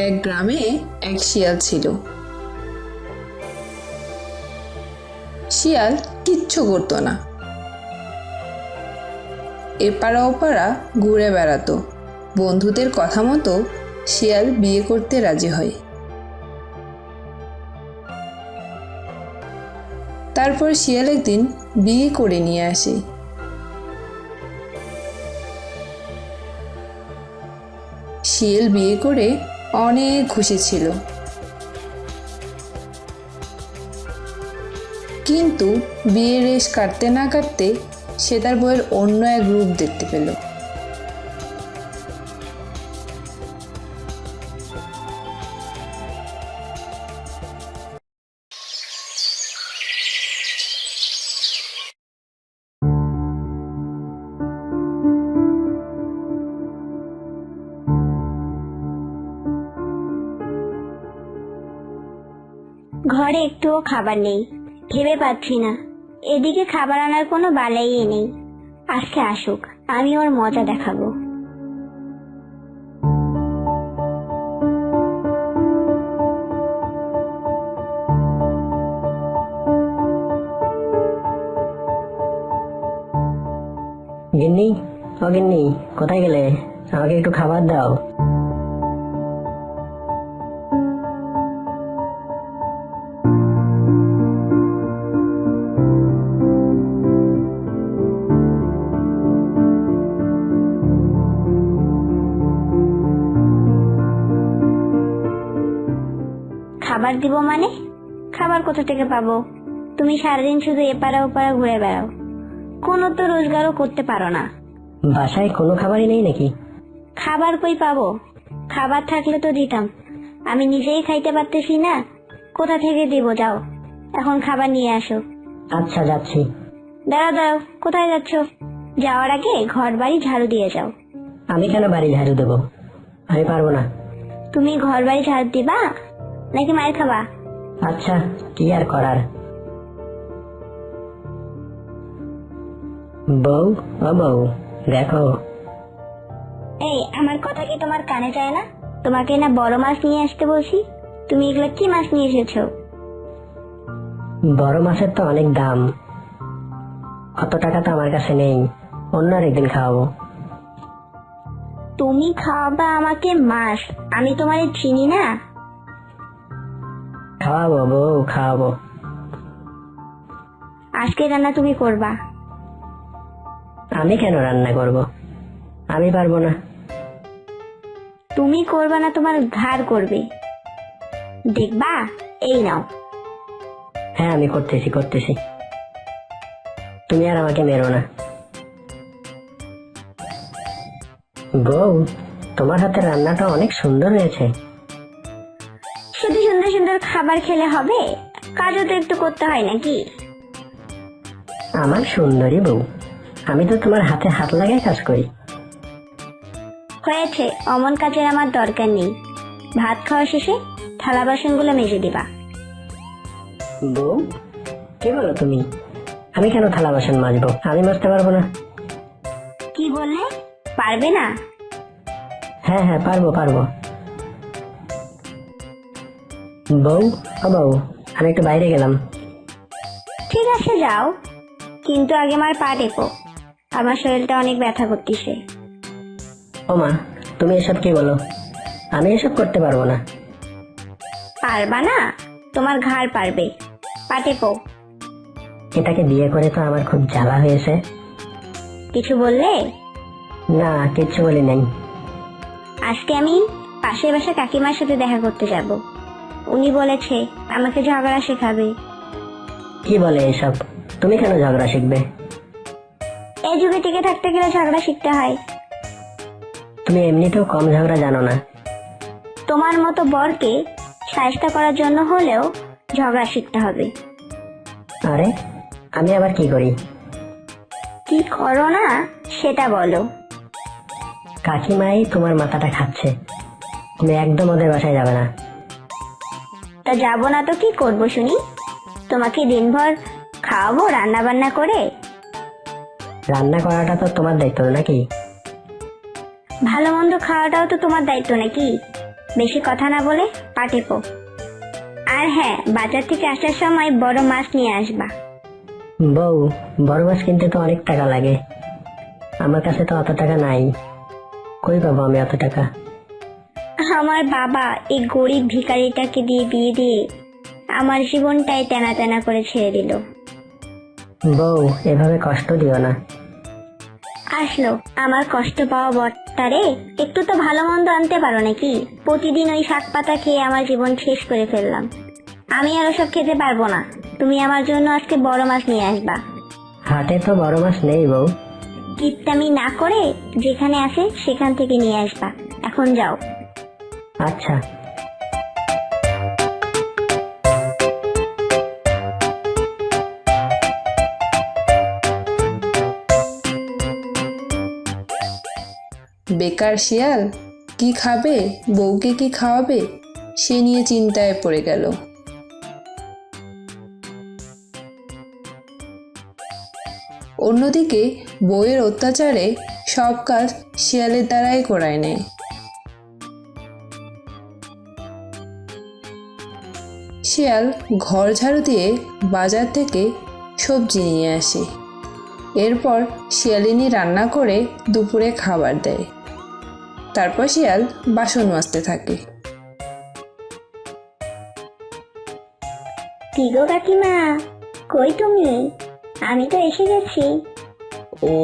এক গ্রামে এক শিয়াল ছিল। শিয়াল কিচ্ছু করতো না। এপাড়া ওপাড়া ঘুরে বেড়াতো। বন্ধুদের কথা মতো শিয়াল বিয়ে করতে রাজি হয়। তারপর শিয়াল একদিন বিয়ে করে নিয়ে আসে। শিয়াল বিয়ে করে অনেক খুশি ছিল। কিন্তু বিয়ের রেশ কাটতে না কাটতে সে তার বইয়ের অন্য এক রূপ দেখতে পেল। একটুও খাবার নেই। ভেবে পাচ্ছি না। এদিকে খাবার আনার কোনো বালাই নেই। আজকে আসুক, আমি ওর মজা দেখাবো। গিন্নি, ও গিন্নি, কোথায় গেলে? আমাকে একটু খাবার দাও। খাবার দিব মানে? খাবার কোথা থেকে পাবো? তুমি সারাদিন শুধু এপাড়া ওপাড়া ঘুরে বেড়াও। কোনো তো রোজগারও করতে পারো না। বাসায় কোনো খাবারই নেই নাকি? খাবার কই পাবো? খাবার থাকলে তো দিতাম। আমি নিজেই খাইতে পারতেছি না। কোথা থেকে দিব যাও। এখন খাবার নিয়ে আসো। আচ্ছা যাচ্ছি। দাঁড়াও দাঁড়াও কোথায় যাচ্ছ? যাওয়ার আগে ঘর বাড়ি ঝাড়ু দিয়ে যাও। আমি কেন বাড়ি ঝাড়ু দেবো? আমি পারব না। তুমি ঘর বাড়ি ঝাড়ু দিবা? নাকি মায়ের খাবা? আচ্ছা কি আর করার? বউ ও বউ দেখো। এই আমার কথা কি তোমার কানে যায় না? তোমাকে না বড় মাছ নিয়ে আসতে বলছি। তুমি এগুলো কি মাছ নিয়ে এসেছ? বড় মাছের তো অনেক দাম। অত টাকা তো আমার কাছে নেই। অন্য একদিন খাওয়াবো। তুমি খাওয়াবা আমাকে মাছ। আমি তোমারে চিনি না। খাওয়াবো বউ খাওয়াবো। আজকে রান্না তুমি করবা? আমি কেন রান্না করব? আমি পারব না। তুমি করবা না তোমার ঘাড় করবে। দেখবা? এই নাও। হ্যাঁ আমি করতেছি করতেছি। তুমি আর আমাকে মেরো না। বউ তোমার হাতে রান্নাটা অনেক সুন্দর হয়েছে। খাবার খেলে হবে? কাজও তো একটু করতে হয় নাকি? আমার সুন্দরী বউ আমি তো তোমার হাতে হাত লাগাই কাজ করি। হয়েছে অমন কাজের আমার দরকার নেই। ভাত খাওয়া শেষে থালা বাসনগুলো মেজে দিবা। বউ কি বলো তুমি? আমি কেন থালা বাসন মাজবো? আমি মাজতে পারব না। কি বললে? পারবে না? হ্যাঁ হ্যাঁ পারব পারব। বউ ও বউ আমি একটু বাইরে গেলাম। ঠিক আছে যাও। কিন্তু আগে আমার পা টেপো। আমার শরীরটা অনেক ব্যথা করতেছে। ও মা তুমি এসব কি বলো? আমি এসব করতে পারব না। পারবা না? তোমার ঘাড় পারবে। পা টেপো। এটাকে বিয়ে করে তো আমার খুব জ্বালা হয়েছে। কিছু বললে? না কিচ্ছু বলি নাই। আজকে আমি পাশের বাসা কাকিমার সাথে দেখা করতে যাব। উনি বলেছে আমাকে ঝগড়া শেখাবে। কি বলে এসব? তুমি কেন ঝগড়া শিখবে? এই যুগে টিকে থাকতে গেলে ঝগড়া শিখতে হয়। তুমি এমনিতেও কম ঝগড়া জানো না। তোমার মতো বরকে সাহায্য করার জন্য হলেও ঝগড়া শিখতে হবে। আরে আমি আবার কি করি? কি করো না সেটা বলো। কাকিমাই তোমার মাথাটা খাচ্ছে। তুমি একদম ওদের বাসায় যাবে না। তা যাব না তো কি করব শুনি? তোমাকে দিনভর খাওয়াবো রান্না বান্না করে? রান্না করাটা তো তোমার দায়িত্ব নাকি? ভালো মন্দ খাওয়াটাও তো তোমার দায়িত্ব নাকি? বেশি কথা না বলে পাটেপো আর হ্যাঁ বাজার থেকে আসার সময় বড় মাছ নিয়ে আসবা। বউ বড় মাছ কিনতে তো অনেক টাকা লাগে। আমার কাছে তো অত টাকা নাই। কই পাবো আমি অত টাকা? আমার বাবা এই গরিব ভিখারিটাকে দিয়ে বিয়ে দিয়ে আমার জীবনটাই তেনা তেনা করে ছেড়ে দিল। বউ এভাবে কষ্ট দিও না। আসলো। আমার কষ্ট পাওয়া বটটারে একটু তো ভালো মন্দ আনতে পারো নাকি? প্রতিদিন ওই শাক পাতা খেয়ে আমার জীবন শেষ করে ফেললাম। আমি আর ওসব খেতে পারব না। তুমি আমার জন্য আজকে বড় মাছ নিয়ে আসবা। হাটে তো বড় মাছ নেই বউ। কিপটামি না করে যেখানে আছে সেখান থেকে নিয়ে আসবা। এখন যাও। আচ্ছা। বেকার শিয়াল, কি খাবে? বউকে কি খাওয়াবে? সে নিয়ে চিন্তায় পড়ে গেল। অন্যদিকে বউয়ের অত্যাচারে সব কাজ শিয়ালের দ্বারাই করায় নেয়। শিয়াল ঘর ঝাড়ু দিয়ে বাজার থেকে সবজি নিয়ে আসে। এরপর শিয়ালিনী রান্না করে দুপুরে খাবার দেয়। তারপর শিয়াল বাসন মাজতে থাকে। কি গো কাকিমা কই তুমি? আমি তো এসে গেছি। ও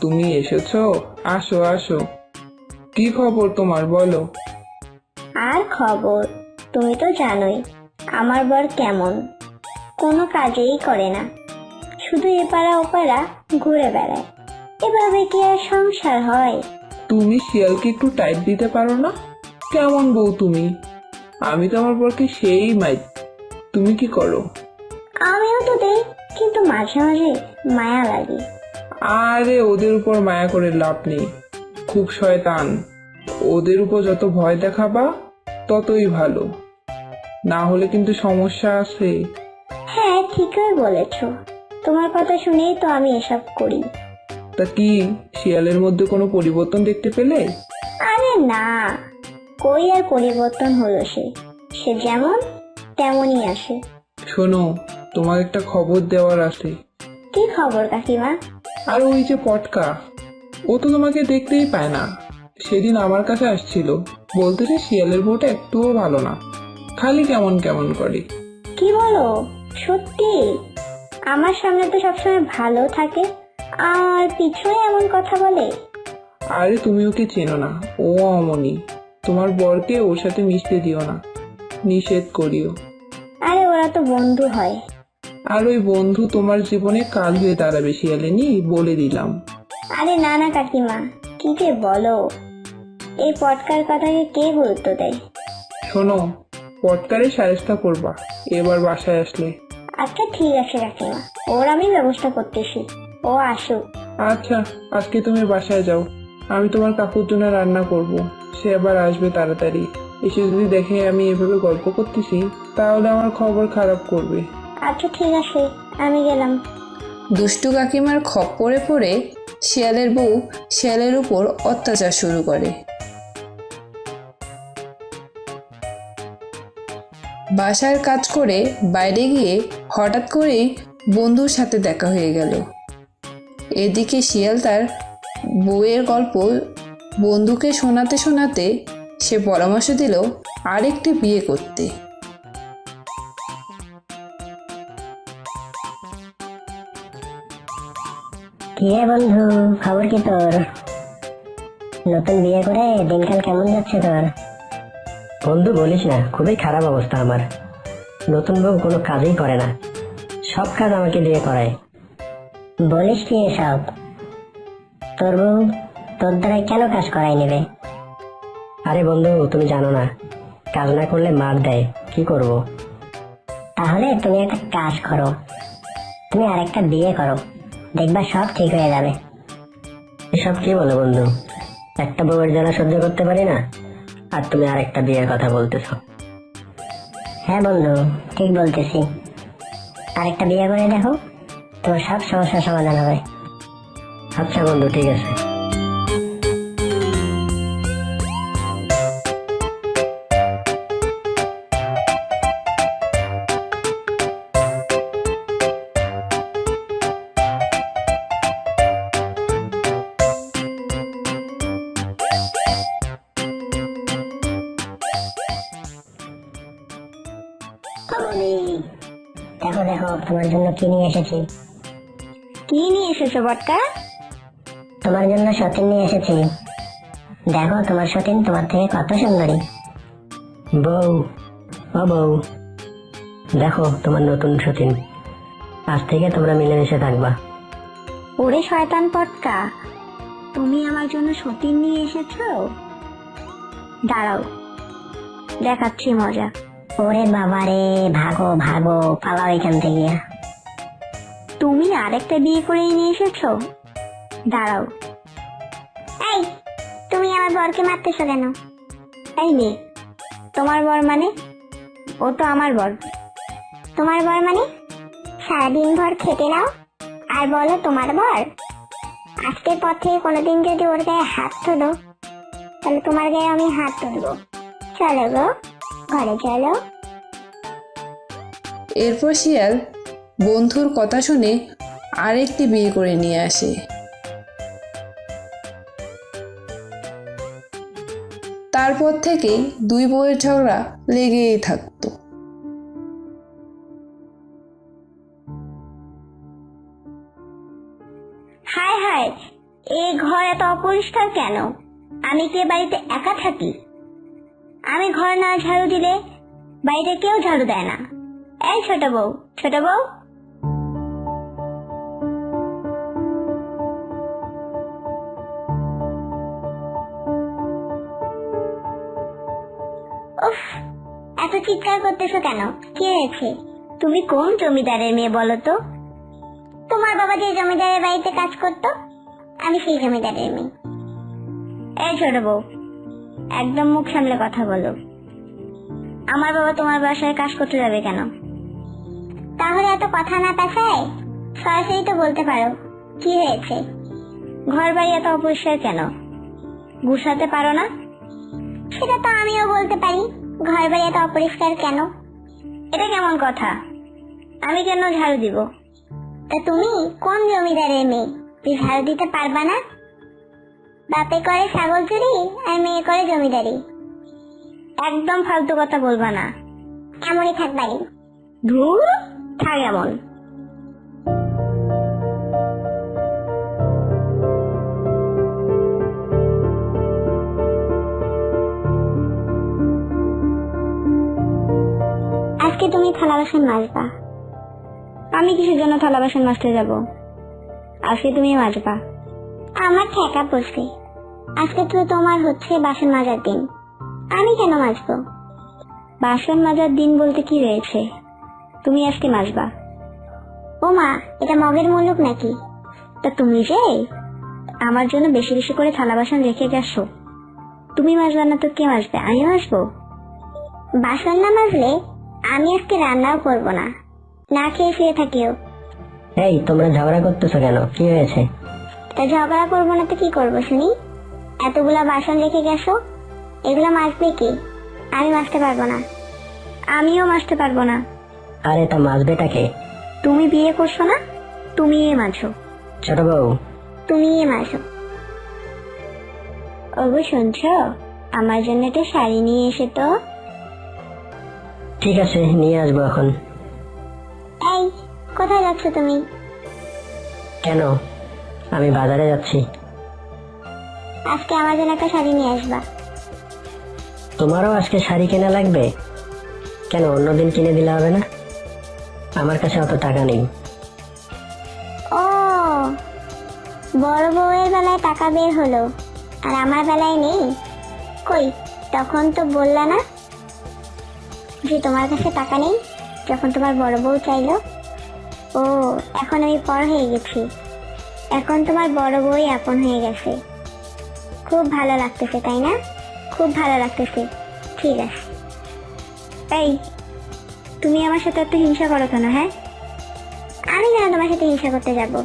তুমি এসেছ? আসো আসো। কি খবর তোমার বলো? আর খবর? তুমি তো জানোই। আমার বর কেমন? কোনো কাজেই করে না। শুধু এপাড়া ওপাড়া ঘুরে বেড়ায়। এভাবে কি আর সংসার হয়? তুমি শিয়ালকে একটু টাইট দিতে পারো না? কেমন বউ তুমি? আমি তো আমার বরকে সেই মাই তুমি কি করো? আমিও তো দেই কিন্তু মাঝে মাঝে মায়া লাগে। আরে ওদের উপর মায়া করে লাভ নেই। খুব শয়তান। ওদের উপর যত ভয় দেখাবা ততই ভালো। না হলে কিন্তু সমস্যা আছে। হ্যাঁ ঠিকই বলেছ। তোমার কথা শুনেই তো আমি এসব করি। তা কি শিয়ালের মধ্যে কোনো পরিবর্তন দেখতে পেলে? আরে না কই আর পরিবর্তন হলো সে? সে যেমন তেমনই আসে। শোনো তোমার একটা খবর দেওয়ার আছে। কি খবর কাকিমা? আর ওই যে পটকা ও তো তোমাকে দেখতেই পায় না। সেদিন আমার কাছে আসছিল। বলতেছে শিয়ালের বউটা একটুও ভালো না। খালি কেমন কেমন করে? কি বলো? সত্যি? আমার সামনে তো সবসময় ভালো থাকে আর পিছনে এমন কথা বলে। আরে তুমি ওকে চেনো না ও অমনি। তোমার বরকে ওর সাথে মিশতে দিও না নিষেধ করিও। আরে ওরা তো বন্ধু হয়। আর ওই বন্ধু তোমার জীবনে কাল হয়ে দাঁড়াবে শিয়ালেনি বলে দিলাম। আরে না না কাকিমা কি যে বলো? এই পটকার কথাকে কে গুরুত্ব দেয়? শোনো পটকারে সারেস্তা করবা। এবার বাসায় আসলে। আচ্ছা ঠিক আছে কাকিমা। ওর আমি ব্যবস্থা করতেছি। ও আসুক। আচ্ছা আজকে তুমি বাসায় যাও। আমি তোমার কাকুর জন্য রান্না করব। সে আবার আসবে তাড়াতাড়ি। এসে যদি দেখে আমি এভাবে গল্প করতেছি তাহলে আমার খবর খারাপ করবে। আচ্ছা ঠিক আছে। আমি গেলাম। দুষ্টু কাকিমার খপ্পরে পড়ে শিয়ালের বউ শিয়ালের উপর অত্যাচার শুরু করে। বাসার কাজ করে বাইরে গিয়ে হঠাৎ করেই বন্ধুর সাথে দেখা হয়ে গেল। এদিকে শিয়াল তার বউয়ের গল্প বন্ধুকে শোনাতে শোনাতে সে পরামর্শ দিল আরেকটি বিয়ে করতে। বন্ধু, খবর কি তোর? নতুন বিয়ে করে দিনকাল কেমন যাচ্ছে তোর? বন্ধু বলিস না, খুবই খারাপ অবস্থা আমার। নতুন বউ কোনো কাজই করে না। সব কাজ আমাকে দিয়ে করায়। বলিস কি এসব? তোর বউ তোর দ্বারাই কেন কাজ করাই নেবে? আরে বন্ধু, তুমি জানো না, কাজ না করলে মার দেয়। কি করব? তাহলে তুমি একটা কাজ করো। তুমি আরেকটা বিয়ে করো। দেখবা সব ঠিক হয়ে যাবে। এসব কি বলো বন্ধু? একটা বউয়ের জ্বালা সহ্য করতে পারি না? আর তুমি আরেকটা বিয়ের কথা বলতেছো। হ্যাঁ বন্ধু, ঠিক বলতেছি। আরেকটা বিয়ে করে দেখো তোমার সব সমস্যার সমাধান হবে। আচ্ছা বন্ধু, ঠিক আছে। তোমার জন্য কি নিয়ে এসেছি? কি নিয়ে এসেছ বটকা? তোমার জন্য সতীন নিয়ে এসেছি। দেখো তোমার সতীন তোমার থেকে কত সুন্দরী। বউ ও বউ দেখো তোমার নতুন সতীন। আজ থেকে তোমরা মিলেমিশে থাকবা। ওরে শয়তান পটকা তুমি আমার জন্য সতীন নিয়ে এসেছ? দাঁড়াও দেখাচ্ছি মজা। ওরে বাবারে, ভাগো ভাগো, পালাও এখান থেকে। তুমি আরেকটা বিয়ে করে নিয়ে এসেছ? দাঁড়াও। এই, তুমি আমার বরকে মারতেছো কেন? এই মেয়ে তোমার বর মানে? ও তো আমার বর। তোমার বর মানে? সারাদিন ভর খেতে নাও, আর বলো তোমার বর? আজকের পর থেকে কোনোদিন যদি ওর গায়ে হাত তোলো, তাহলে তোমার গায়ে আমি হাত তুলবো। চলো গো। ঘরে চলো এরপর শিয়াল বন্ধুর কথা শুনে আরেকটি বিয়ে করে নিয়ে আসে। তারপর থেকেই দুই বউয়ের ঝগড়া লেগেই থাকতো। হায় হায় এ ঘর এত অপরিষ্কার কেন? আমি কি বাড়িতে একা থাকি? আমি ঘর না ঝাড়ু দিলে বাড়িতে কেউ ঝাড়ু দেয় না। এই ছোট বউ ছোট বউ। উফ, এত চিৎকার করতেছো কেন? কি হয়েছে? তুমি কোন জমিদারের মেয়ে বলো তো? তোমার বাবা যে জমিদারের বাড়িতে কাজ করত, আমি সেই জমিদারের মেয়ে। এই ছোট বউ একদম মুখ সামলে কথা বলো। আমার বাবা তোমার বাসায় কাজ করতে যাবে কেন? তাহলে এত কথা না পেশায়? সরাসরি তো বলতে পারো, কি হয়েছে? ঘর বাড়ি এত অপরিষ্কার কেন? গুছাতে পারো না? সেটা তো আমিও বলতে পারি ঘর বাড়ি এত অপরিষ্কার কেন? এটা কেমন কথা? আমি কেন ঝাড়ু দিব? তা তুমি কোন জমিদারের মেয়ে? তুই ঝাড়ু দিতে পারবা না? বাপে করে ছাগল চুরি, আর মেয়ে করে জমিদারি। একদম ফালতু কথা বলবা না। এমনই থাকবাই ধুর, থাক এমন। আজকে তুমি থালা বাসন মাজবা। আমি কিসের জন্য থালা বাসন মাজতে যাব? আজকে তুমি মাজবা। আমার ঠেকা পড়ছে আজকে তো তোমার হচ্ছে বাসন মাজার দিন। আমি কেন মাজবো? বাসন মাজার দিন বলতে কি রয়েছে? তুমি আজকে মাজবা? ও মা এটা মগের মুলুক নাকি? তা তুমি যে? আমার জন্য বেশি বেশি করে থালা বাসন রেখে গেছো তুমি মাজবা না তো কে মাজবে? আমি মাজবো। বাসন না মাজলে আমি আজকে রান্নাও করব না। না খেয়ে শুয়ে থাকিও। এই তোমরা ঝগড়া করতেছো কেন? কি হয়েছে? তা ঝগড়া করব না তো কি করব শুনি? এতগুলা বাসন রেখে গেছো? এগুলো মাজবে কি? আমি মাজতে পারব না। আমিও মাজতে পারব না। আরে তা মাছবেটাকে তুমি বিয়ে করছ না? তুমি এ মাঝো ছোট বউ। তুমি এ মাঝো ওগো শুনছো? আমার জন্য একটা শাড়ি নিয়ে এসে তো। ঠিক আছে নিয়ে আসব এখন। এই কোথায় যাচ্ছ তুমি? কেন? আমি বাজারে যাচ্ছি। আজকে আমার জন্য একটা শাড়ি নিয়ে আসবা। তোমারও আজকে শাড়ি কেনা লাগবে? কেন অন্যদিন কিনে দিলে হবে না? আমার কাছে অত টাকা নেই। ও বড় বউয়ের বেলায় টাকা বের হলো আর আমার বেলায় নেই? কই তখন তো বললা না যে তোমার কাছে টাকা নেই যখন তোমার বড় বউ চাইলো। ও এখন আমি পর হয়ে গেছি। এখন তোমার বড় বউই আপন হয়ে গেছে। খুব ভালো লাগতেছে, তাই না? খুব ভালো লাগতেছে। ঠিক আছে। এই, তুমি আমার সাথে একটু হিংসা করো কেন হ্যাঁ? আমি কেন তোমার সাথে হিংসা করতে যাব?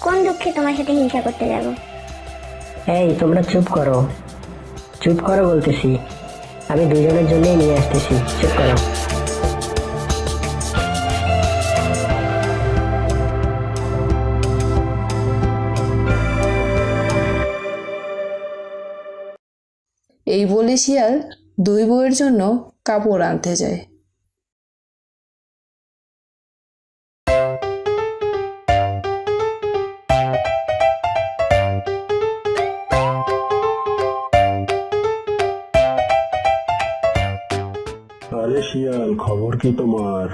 কোন দুঃখে তোমার সাথে হিংসা করতে যাব? এই, তোমরা চুপ করো। চুপ করো বলতেছি। আমি দুজনের জন্যই নিয়ে আসতেছি। চুপ করো। এই বলে শিয়াল দুই বউয়ের জন্য কাপড় আনতে যায়। আরে শিয়াল, খবর কি তোমার?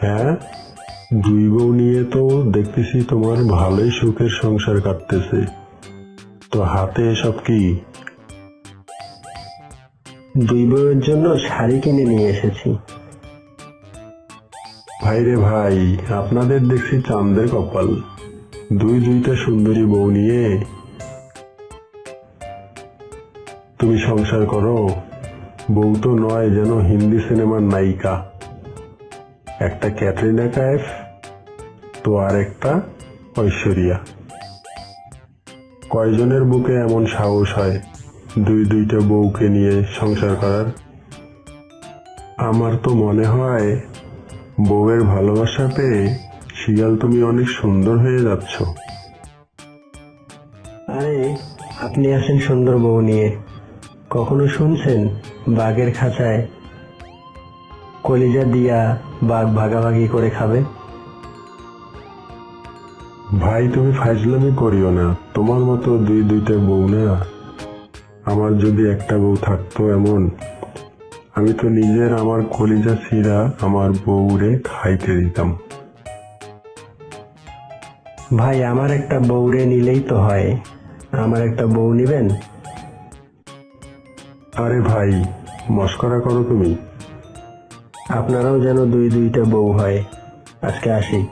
হ্যাঁ? দুই বউ নিয়ে তো দেখতেছি তোমার ভালোই সুখের সংসার কাটতেছে। তো হাতে এসব কি? দুই বউয়ের জন্য শাড়ি কিনে নিয়ে এসেছি। ভাইরে ভাই, আপনাদের দেখছি চাঁদের কপাল। দুই দুইটা সুন্দরী বউ নিয়ে তুমি সংসার করো। বউ তো নয়, যেন হিন্দি সিনেমার নায়িকা। একটা ক্যাটরিনা কাইফ তো আর একটা ঐশ্বরিয়া। কয়জনের বুকে এমন সাহস হয় দুই দুইটা বউকে নিয়ে সংসার করার? আমার তো মনে হয় বউয়ের ভালোবাসা পেয়ে শিয়াল তুমি অনেক সুন্দর হয়ে যাচ্ছ। আরে, আপনি আছেন সুন্দর বউ নিয়ে। কখনো শুনছেন বাঘের খাঁচায় কলিজা দিয়া বাঘ ভাগাভাগি করে খাবে? ভাই তুমি ফাইজলামি করিও না। তোমার মতো দুই দুইটা বউ না? আমার যদি একটা বউ থাকতো এমন আমি তো নিজের আমার কলিজা ছিঁড়া আমার বউরে খাইতে দিতাম। ভাই আমার একটা বউরে নিলেই তো হয়। আমার একটা বউ নিবেন? আরে ভাই মস্করা করো তুমি। আপনারাও যেন দুই দুইটা বউ হয়। আজকে আসি।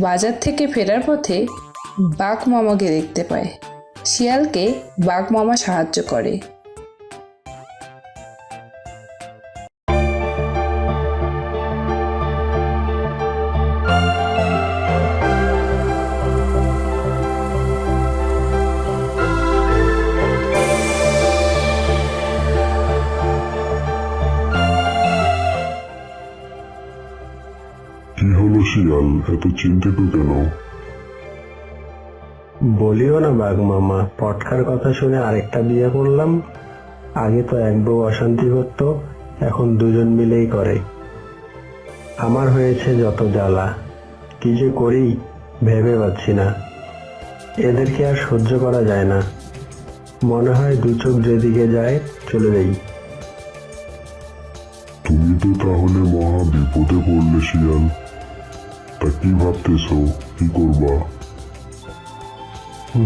বাজার থেকে ফেরার পথে বাঘ মামাকে দেখতে পায়। শিয়ালকে বাঘ মামা সাহায্য করে। শিয়াল এত চিন্তিত কেন? বলিও না বাঘ মামা। পটকার কথা শুনে আরেকটা বিয়ে করলাম। আগে তো এক বউ অশান্তি করতো এখন দুজন মিলেই করে। আমার হয়েছে যত জ্বালা। কি যে করি ভেবে পাচ্ছি না। এদেরকে আর সহ্য করা যায় না। মনে হয় দু চোখ যেদিকে যায় চলে যাই। তুমি তো তাহলে মহা বিপদে পড়লে শিয়াল। তা কি ভাবতেছ কি করবা?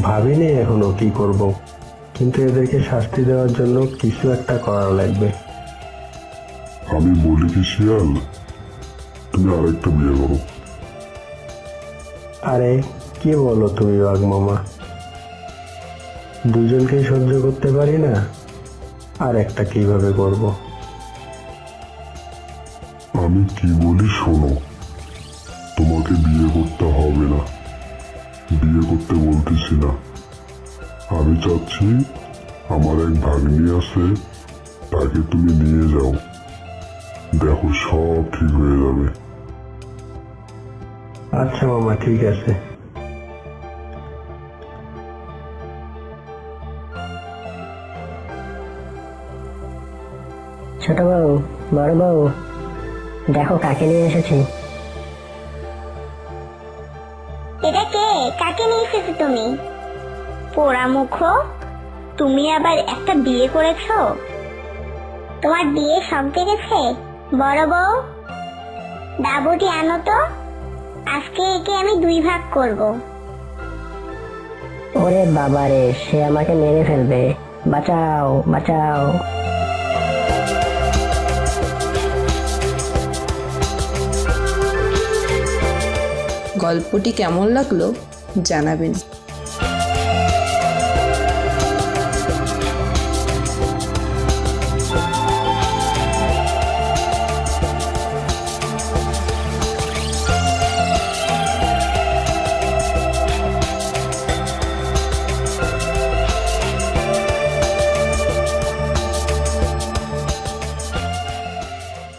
ভাবিনি এখনও কি করব কিন্তু এদেরকে শাস্তি দেওয়ার জন্য কিছু একটা করা লাগবে। আমি বলি কি শিয়াল? তুমি আরেকটা বিয়ে করো। আরে কি বলো তুমি বাঘ মামা? দুজনকেই সহ্য করতে পারি না আর একটা কীভাবে করব? আমি কি বলি শোনো। করতে হবে না। বিয়ে করতে বলতেছি না। আমি চাচ্ছি আমার এক ভাগ্নি আছে তাকে তুমি নিয়ে যাও। দেখো সব ঠিক হয়ে যাবে। আচ্ছা মামা ঠিক আছে। ছোট বউ বড় বউ দেখো কাকে নিয়ে এসেছি। কাকে নিয়ে এসেছ তুমি? পোড়া মুখ তুমি আবার একটা বিয়ে করেছ? তোমার বিয়ে সব দেখেছে বড় বউ? ডাবুটি আনো তো আজকে একে আমি দুই ভাগ করব। ওরে বাবা রে সে আমাকে মেরে ফেলবে। বাঁচাও বাঁচাও। গল্পটি কেমন লাগল? জানাবেন।